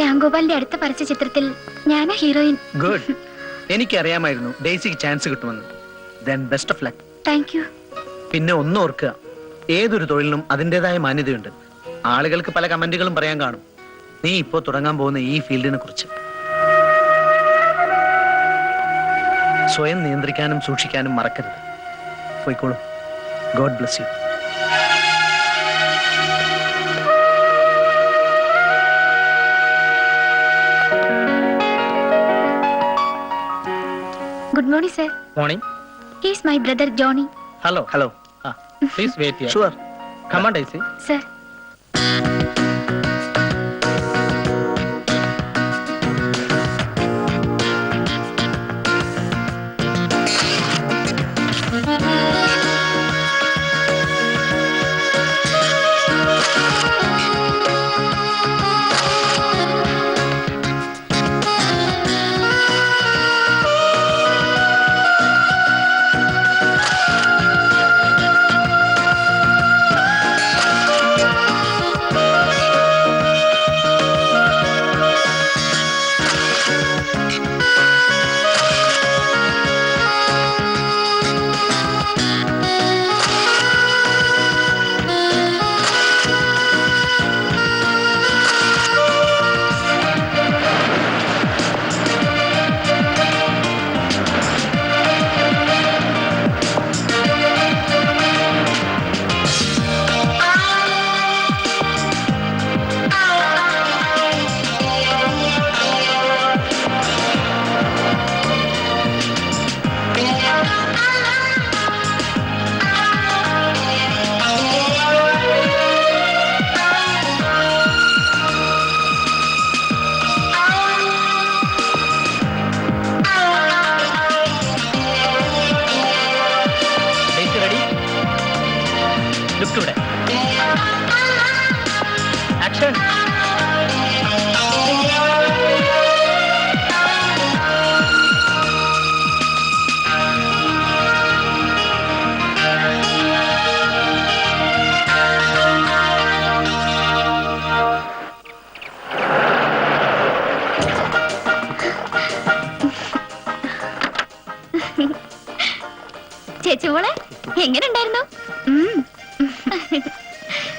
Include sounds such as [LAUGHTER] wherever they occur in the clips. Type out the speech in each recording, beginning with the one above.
രാംഗോപാലിന്റെ അടുത്ത പരസ്യ ചിത്രത്തിൽ ഞാനാ ഹീറോയിൻ. ഗുഡ്. എനിക്കറിയാമായിരുന്നു ഡേസിക്ക് ചാൻസ് കിട്ടുമെന്ന്. Then best of luck thank you പിന്നെ ഒന്ന് ഓർക്കുക ഏതൊരു തൊഴിലിനും അതിന്റെതായ മാന്യതയുണ്ട്. ആളുകൾക്ക് പല കമന്റുകളും പറയാൻ കാണും. നീ ഇപ്പോൾ തുടങ്ങാൻ പോകുന്ന ഈ ഫീൽഡിനെ കുറിച്ച്. സ്വയം നിയന്ത്രിക്കാനും സൂക്ഷിക്കാനും മറക്കരുത്. പോയിക്കോളൂ. God bless you Good morning, sir. Morning. He's my brother Johnny. Hello. Hello. Ah, please wait here. Sure. Come on, Daisy. Sir.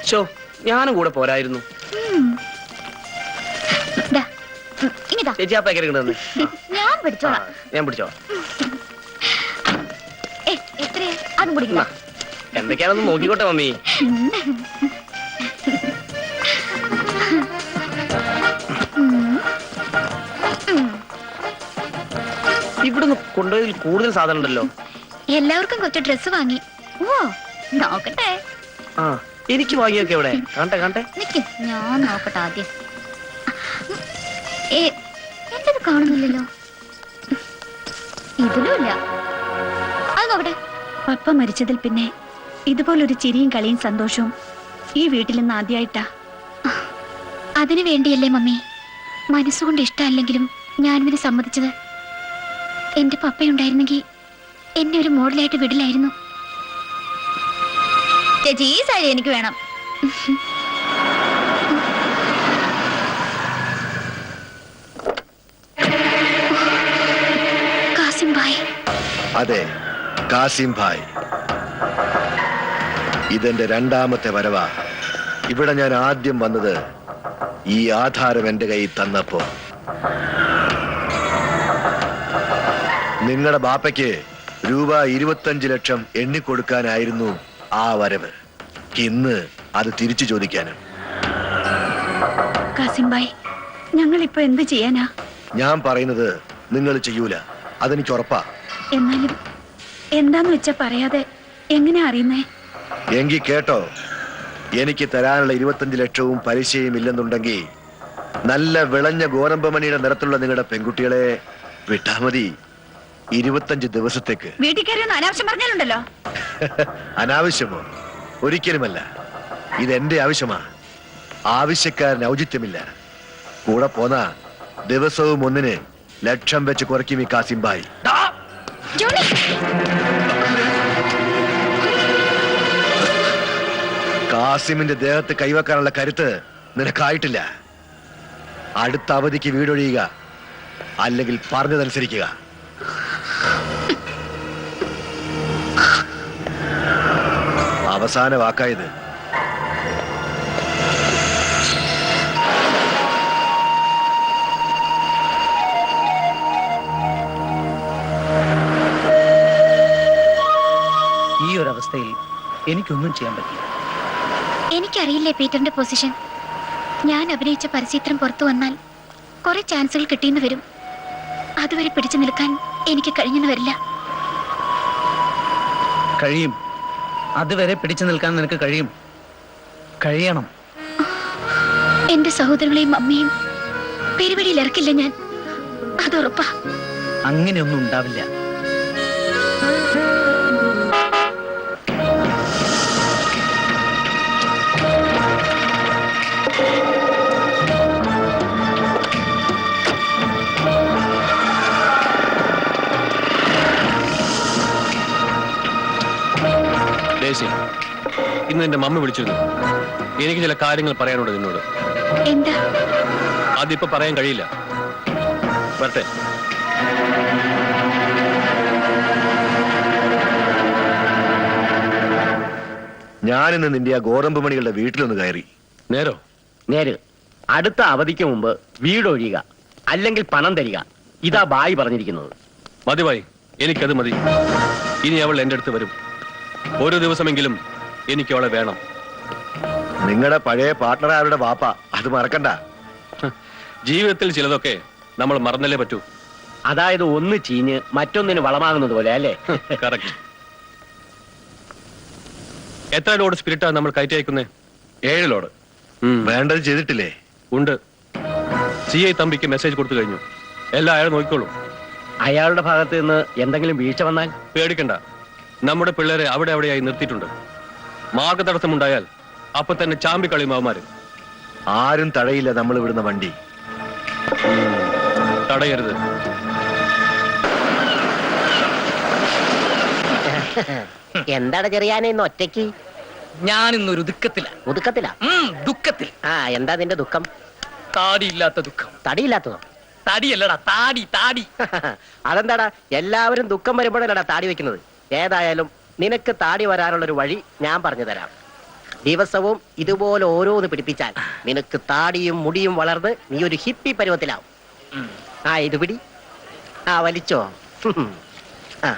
Show ഞാനും കൂടെ പോരായിരുന്നു. ഇനിതാ ചേച്ചി ആ പാക്കറ്റ് തന്നെ. ഞാൻ പിടിച്ചോളാം. ഞാൻ പിടിച്ചോ അതും കുടിക്കുന്ന എന്തൊക്കെയാണെന്ന് നോക്കിക്കോട്ടെ മമ്മി. ഇവിടുന്ന് കൊണ്ടുപോയതിൽ കൂടുതൽ സാധനം ഉണ്ടല്ലോ. എല്ലാവർക്കും കുറച്ച് ഡ്രസ് വാങ്ങി. ഓ നോക്കട്ടെ. ആ. എനിക്ക് വാങ്ങിയൊക്കെ എവിടെ കാണട്ടെ കാണട്ടെ. നിക്ക്. ഞാൻ നോക്കട്ടെ ആദ്യം. കാണുന്നില്ലല്ലോ. ഇതിലുമില്ല. പപ്പ മരിച്ചതിൽ പിന്നെ ഇതുപോലൊരു ചിരിയും കളിയും സന്തോഷവും ഈ വീട്ടിൽ നിന്ന് ആദ്യമായിട്ടാ അതിനു വേണ്ടിയല്ലേ മമ്മി? മനസ്സുകൊണ്ട് ഇഷ്ടമല്ലെങ്കിലും ഞാനിതിന് സമ്മതിച്ചത്. എന്റെ പപ്പയുണ്ടായിരുന്നെങ്കിൽ എന്നെ ഒരു മോഡലായിട്ട് വിടില്ലായിരുന്നു. ചേച്ചി ഈ സാരി എനിക്ക് വേണം. കാസിം ഭായ്. അതെ കാസിം ഭായ്. ഇതെന്റെ രണ്ടാമത്തെ വരവാ. ഇവിടെ ഞാൻ ആദ്യം വന്നത് ഈ ആധാരം എന്റെ കയ്യിൽ തന്നപ്പോ. നിങ്ങളുടെ ബാപ്പയ്ക്ക് രൂപ ഇരുപത്തഞ്ച് ലക്ഷം എണ്ണിക്കൊടുക്കാനായിരുന്നു ആ വരവ്. ഇന്ന് അത് തിരിച്ചു ചോദിക്കാനും. കാസിംബായ് ഞങ്ങൾ ഇപ്പൊ എന്ത് ചെയ്യാനാ? ഞാൻ പറയുന്നത് നിങ്ങൾ ചെയ്യൂല. അതെനിക്ക് ഉറപ്പാ. എന്നാലും എന്താന്ന് വെച്ചാ പറയാതെ എങ്ങനെ അറിയുന്നേ? എങ്കി കേട്ടോ എനിക്ക് തരാനുള്ള ഇരുപത്തഞ്ച് ലക്ഷവും പലിശയും ഇല്ലെന്നുണ്ടെങ്കിൽ നല്ല വിളഞ്ഞ ഗോതമ്പമണിയുടെ നിറത്തിലുള്ള നിങ്ങളുടെ പെൺകുട്ടികളെ വിട്ടാ മതി. ഇരുപത്തഞ്ച് ദിവസത്തേക്ക്. വീട്ടിൽ കയറി അനാവശ്യം പറഞ്ഞാലുണ്ടല്ലോ. അനാവശ്യമോ? ഒരിക്കലുമല്ല. ഇതെന്റെ ആവശ്യമാ. ആവശ്യക്കാരന് ഔചിത്യമില്ല. കൂടെ പോന്ന ദിവസവും ഒന്നിന് ലക്ഷം വെച്ച് കുറയ്ക്കും ഈ കാസിംബായി ജോണി! കാസിമിന്റെ ദേഹത്ത് കൈവെക്കാനുള്ള കരുത്ത് നിനക്കായിട്ടില്ല. അടുത്ത അവധിക്ക് വീടൊഴിയുക. അല്ലെങ്കിൽ പറഞ്ഞതനുസരിക്കുക. അവസാന വാക്കായത്. ഈ ഒരു അവസ്ഥയിൽ എനിക്കൊന്നും ചെയ്യാൻ പറ്റില്ല. എനിക്കറിയില്ലേ പീറ്ററിന്റെ പൊസിഷൻ. ഞാൻ അഭിനയിച്ച പരസ്യത്രം പുറത്തു വന്നാൽ കുറെ ചാൻസുകൾ കിട്ടിയെന്ന് വരും. അതുവരെ പിടിച്ചു നിൽക്കാൻ എനിക്ക് കഴിഞ്ഞെന്ന് വരില്ല. കഴിയും. അതുവരെ പിടിച്ചു നിൽക്കാൻ നിനക്ക് കഴിയും. കഴിയണം. എന്റെ സഹോദരങ്ങളെയും അമ്മയും പെരുവഴിയിൽ ഇറക്കില്ല ഞാൻ. അതുറപ്പാ അങ്ങനെയൊന്നും ഉണ്ടാവില്ല. ഇന്ന് എന്റെ മമ്മി വിളിച്ചിരുന്നു. എനിക്ക് ചില കാര്യങ്ങൾ പറയാനുണ്ട് നിന്നോട്. എന്താ? അതിപ്പോ പറയാൻ കഴിയില്ല. വരട്ടെ. ഞാനിന്ന് നിന്റെ ആ ഗോതമ്പ് മണികളുടെ വീട്ടിലൊന്ന് കയറി. നേരോ? നേര്. അടുത്ത അവധിക്ക് മുമ്പ് വീടൊഴിയുക അല്ലെങ്കിൽ പണം തരിക. ഇതാ ബായി പറഞ്ഞിരിക്കുന്നത്. മതി ബായി. എനിക്കത് മതി. ഇനി അവൾ എന്റെ അടുത്ത് വരും. ഒരു ദിവസമെങ്കിലും എനിക്ക് അവളെ വേണം. നിങ്ങളുടെ പഴയ പാർട്ട്ണർ ആരുടെ വാപ്പ? അത് മറക്കണ്ട. ജീവിതത്തിൽ ചിലതൊക്കെ നമ്മൾ മറന്നല്ലേ പറ്റൂ. അതായത് ഒന്ന് ചീഞ്ഞ് മറ്റൊന്നിന് വളമാകുന്നത് പോലെ അല്ലേ? കറക്റ്റ് എത്ര ലോഡ് സ്പിരിറ്റ് ആണ് നമ്മൾ കയറ്റി അയക്കുന്നേ? ഏഴ് ലോഡ്. വേണ്ടത് ചെയ്തിട്ടില്ലേ? ഉണ്ട്. സി ഐ തമ്പിക്ക് മെസ്സേജ് കൊടുത്തു കഴിഞ്ഞു. എല്ലാം അയാൾ നോക്കിക്കോളൂ. അയാളുടെ ഭാഗത്ത് നിന്ന് എന്തെങ്കിലും വീഴ്ച വന്നാൽ? പേടിക്കണ്ട. നമ്മുടെ പിള്ളേരെ അവിടെ അവിടെയായി നിർത്തിയിട്ടുണ്ട്. മാർഗതടസ്സമുണ്ടായാൽ അപ്പൊ തന്നെ ചാമ്പി കളിമാവന്മാര് ആരും തടയില്ല നമ്മൾ ഇവിടുന്ന് വണ്ടി. തടയരുത്. [LAUGHS] എന്താണ് ചെറിയാനെ ഇന്ന് ഒറ്റയ്ക്ക്? ഞാൻ ഇന്നൊരു ദുഃഖത്തില ഒതുക്കത്തില്ല ദുഃഖത്തിൽ. ആ എന്താ നിന്റെ ദുഃഖം? താടിയില്ലാത്ത ദുഃഖം. തടിയില്ലാത്തതോ? തടിയല്ലടാ താടി താടി. [LAUGHS] അതെന്താടാ? എല്ലാവരും ദുഃഖം വരുമ്പോഴല്ലടാ താടി വെക്കുന്നത്? ഏതായാലും നിനക്ക് താടി വരാനുള്ളൊരു വഴി ഞാൻ പറഞ്ഞു തരാം. ദിവസവും ഇതുപോലെ ഓരോന്ന് പിടിപ്പിച്ചാൽ നിനക്ക് താടിയും മുടിയും വളർന്ന് നീ ഒരു ഹിപ്പി പരുവത്തിലാവും. ആ ഇത് പിടി. ആ വലിച്ചോ. ആ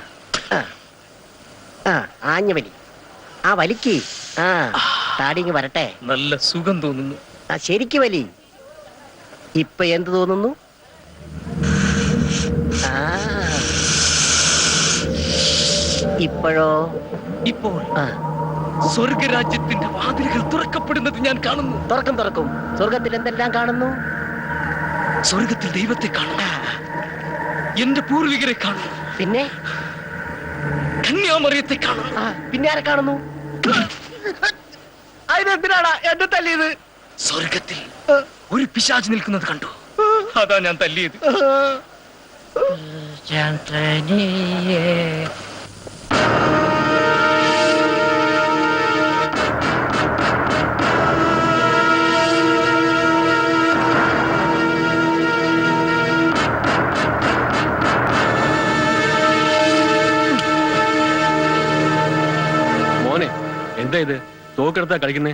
ആ. ആ ആഞ്ഞു വലി. ആ വലിക്ക്. ആ താടി ഇങ്ങ് വരട്ടെ. നല്ല സുഖം തോന്നുന്നു. ആ ശരിക്ക് വലി. ഇപ്പൊ എന്ത് തോന്നുന്നു? ആ. ഇപ്പോഴോ? ഇപ്പോൾ ആ. സ്വർഗരാജ്യത്തിന്റെ വാതിലുകൾ തുറക്കപ്പെടുന്നത് ഞാൻ കാണുന്നു. തുറക്കും തുറക്കും. സ്വർഗത്തിൽ എന്തെല്ലാം കാണുന്നു? സ്വർഗത്തിൽ ദൈവത്തെ കാണുന്നു. എന്റെ പൂർവികരെ കാണുന്നു. പിന്നെ? കന്യാമറിയത്തെ കാണുന്നു. പിന്നെ ആരെ കാണുന്നു? അതിനെന്തിനാണ് എന്നെ തല്ലിയത്? സ്വർഗത്തിൽ ഒരു പിശാജ് നിൽക്കുന്നത് കണ്ടു. അതാ ഞാൻ തല്ലിയത്. മോനെ എന്താ ഇത്? തോക്കെടുത്താ കളിക്കുന്നേ.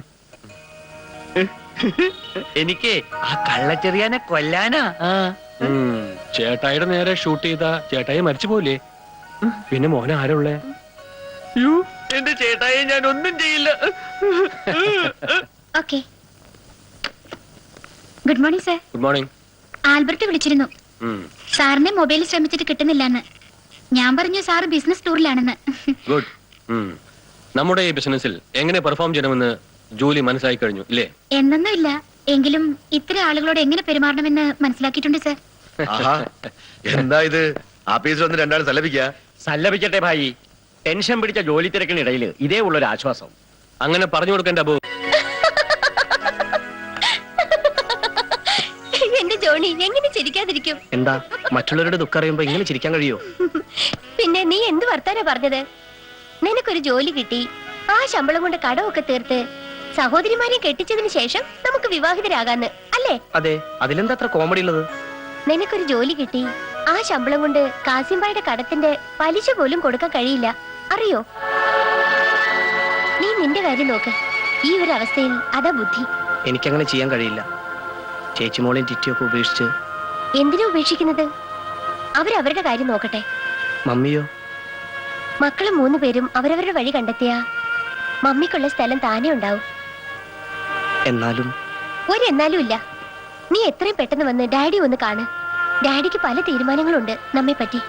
എനിക്ക് ആ കള്ളച്ചെറിയാനെ കൊല്ലാനാ. ചേട്ടായിയുടെ നേരെ ഷൂട്ട് ചെയ്ത ചേട്ടായി മരിച്ചു പോലെ പിന്നെ മോനെ ആരുള്ളേ ഉള്ളേ? എന്റെ ചേട്ടായി ഞാൻ ഒന്നും ചെയ്യില്ല. Okay. Good morning sir. Good morning. Albert വിളിച്ചിരുന്നു. സാറിനെ മൊബൈലിൽ ശ്രമിച്ചിട്ട് കിട്ടുന്നില്ലെന്ന്. ഞാൻ പറഞ്ഞു സാർ ബിസിനസ് ടൂറിലാണെന്ന്. ഗുഡ്. നമ്മുടെ ഈ ബിസിനസ്സിൽ എങ്ങനെ പെർഫോം ചെയ്യണമെന്ന് ജോലി മനസ്സിലായി കഴിഞ്ഞു ഇല്ലേ? എന്നൊന്നുമില്ല. എങ്കിലും ഇത്ര ആളുകളോട് എങ്ങനെ പെരുമാറണമെന്ന് മനസ്സിലാക്കിയിട്ടുണ്ട് സർ. ആഹാ. എന്താ ഇത്? ആഫീസിൽ വന്ന് രണ്ടാൾ സല്ലപിക്ക? സല്ലപിക്കട്ടെ ഭായി. ടെൻഷൻ പിടിച്ച ജോലി തിരക്കിനിടയിൽ ഇതേ ഉള്ളൊരു ആശ്വാസം. അങ്ങനെ പറഞ്ഞു കൊടുക്കേണ്ട അബു. എന്റെ ജോണി എങ്ങനെ ചിരിക്കാതിരിക്കും? എന്താ? മറ്റുള്ളവരുടെ ദുഃഖം അറിയുമ്പോ ഇങ്ങനെ ചിരിക്കാൻ കഴിയോ? പിന്നെ നീ എന്ത് വർത്താനാ പറഞ്ഞത്? നിനക്കൊരു ജോലി കിട്ടി. ആ ശമ്പളം കൊണ്ട് കടമൊക്കെ തീർത്ത് സഹോദരിമാരെ കെട്ടിച്ചതിന് ശേഷം നമുക്ക് വിവാഹിതരാകാന്ന് അല്ല? അതെ അതിലെന്താ അത്ര കോമഡി ഉള്ളത്? നിനക്കൊരു ജോലി കിട്ടി. ആ ശമ്പളം കൊണ്ട് കാസിംബായുടെ കടത്തിന്റെ പലിശ പോലും കൊടുക്കാൻ കഴിയില്ല. അറിയോ? നീ നിന്റെ കാര്യം നോക്ക്. ഈ ഒരു അവസ്ഥയിൽ അതാ ബുദ്ധി. എനിക്കങ്ങനെ ചെയ്യാൻ കഴിയില്ല. ചേച്ചി മോളെയും ചിറ്റിയൊക്കെ ഉപേക്ഷിച്ച് എന്തിനാ ഉപേക്ഷിക്കുന്നത്? അവരവരുടെ കാര്യം നോക്കട്ടെ. മമ്മിയോ? മക്കൾ മൂന്ന് പേരും അവരവരുടെ വഴി കണ്ടെത്തിയ? മമ്മിക്കുള്ള സ്ഥലം താനേ ഉണ്ടാവും. എന്നാലും? ഒരു എന്നാലും ഇല്ല നീ എത്രയും പെട്ടെന്ന് വന്ന് ഡാഡി ഒന്ന് കാണ്. ഡാഡിക്ക് പല തീരുമാനങ്ങളുണ്ട് നമ്മെ പറ്റി.